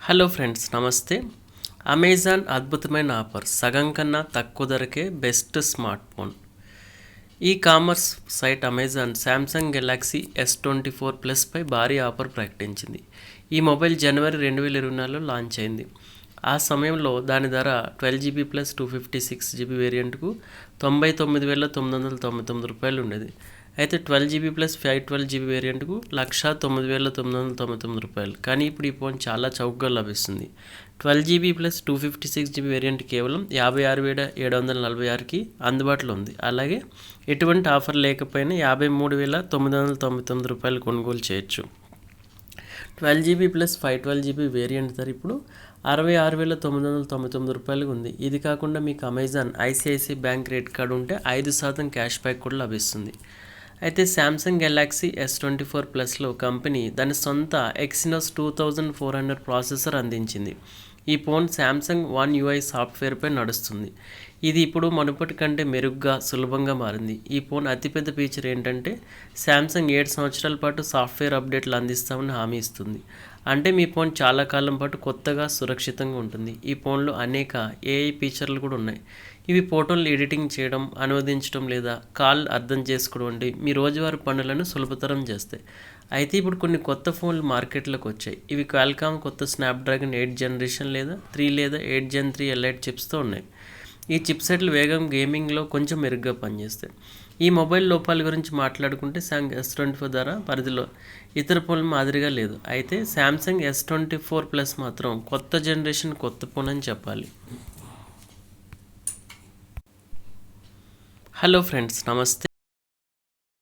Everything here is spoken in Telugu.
హలో ఫ్రెండ్స్ నమస్తే. అమెజాన్ అద్భుతమైన ఆఫర్. సగం కన్నా తక్కువ ధరకే best smart phone e commerce site Amazon Samsung Galaxy S twenty four ప్లస్పై భారీ ఆఫర్ ప్రకటించింది. ఈ మొబైల్ జనవరి రెండు వేల ఇరవై నాలుగులో లాంచ్ అయింది. ఆ సమయంలో దాని ధర twelve GB plus two fifty six GB వేరియంట్కు తొంభై తొమ్మిది వేల తొమ్మిది వందల తొంభై తొమ్మిది రూపాయలు ఉండేది. అయితే twelve GB plus five twelve GB వేరియంట్కు లక్ష తొమ్మిది వేల తొమ్మిది వందల తొంభై తొమ్మిది రూపాయలు. కానీ ఇప్పుడు ఈ ఫోన్ చాలా చౌకగా లభిస్తుంది. Twelve GB plus two fifty six GB variant కేవలం యాభై ఆరు వేల ఏడు వందల నలభై ఆరుకి అందుబాటులో ఉంది. అలాగే ఎటువంటి ఆఫర్ లేకపోయినా యాభై మూడు వేల తొమ్మిది వందల తొంభై తొమ్మిది రూపాయలు కొనుగోలు చేయొచ్చు. Twelve GB plus five twelve GB variant ధర ఇప్పుడు అరవై ఆరు వేల తొమ్మిది వందల తొంభై తొమ్మిది రూపాయలు ఉంది. ఇది కాకుండా మీకు Amazon ICICI bank credit card ఉంటే ఐదు శాతం క్యాష్ బ్యాక్ కూడా లభిస్తుంది. అయితే Samsung Galaxy S twenty four ప్లస్లో కంపెనీ దాని సొంత Exynos two thousand four hundred processor అందించింది. ఈ ఫోన్ శాంసంగ్ వన్ యూఐ సాఫ్ట్వేర్పై నడుస్తుంది. ఇది ఇప్పుడు మునుపటి కంటే మెరుగ్గా సులభంగా మారింది. ఈ ఫోన్ అతిపెద్ద ఫీచర్ ఏంటంటే శాంసంగ్ ఏడు సంవత్సరాల పాటు సాఫ్ట్వేర్ అప్డేట్లు అందిస్తామని హామీ ఇస్తుంది. అంటే మీ ఫోన్ చాలా కాలం పాటు కొత్తగా సురక్షితంగా ఉంటుంది. ఈ ఫోన్లో అనేక ఏఐ ఫీచర్లు కూడా ఉన్నాయి. ఇవి ఫోటోలు ఎడిటింగ్ చేయడం అనువదించడం లేదా కాల్ అర్థం చేసుకోవడం వంటి మీ రోజువారీ పనులను సులభతరం చేస్తాయి. అయితే ఇప్పుడు కొన్ని కొత్త ఫోన్లు మార్కెట్లోకి వచ్చాయి. ఇవి క్వాల్కామ్ కొత్త స్నాప్డ్రాగన్ ఎయిట్ జనరేషన్ లేదా త్రీ లేదా ఎయిట్ జెన్ త్రీ ఎల్ఐట్ చిప్స్తో ఉన్నాయి. ఈ చిప్సెట్లు వేగం గేమింగ్లో కొంచెం మెరుగ్గా పనిచేస్తాయి. ఈ మొబైల్ లోపాల గురించి మాట్లాడుకుంటే శాంగ్ ఎస్ ట్వంటీ ఫోర్ ధర పరిధిలో ఇతర ఫోన్ల మాదిరిగా లేదు. అయితే Samsung S twenty four plus మాత్రం కొత్త జనరేషన్ కొత్త ఫోన్ అని చెప్పాలి. హలో ఫ్రెండ్స్ నమస్తే.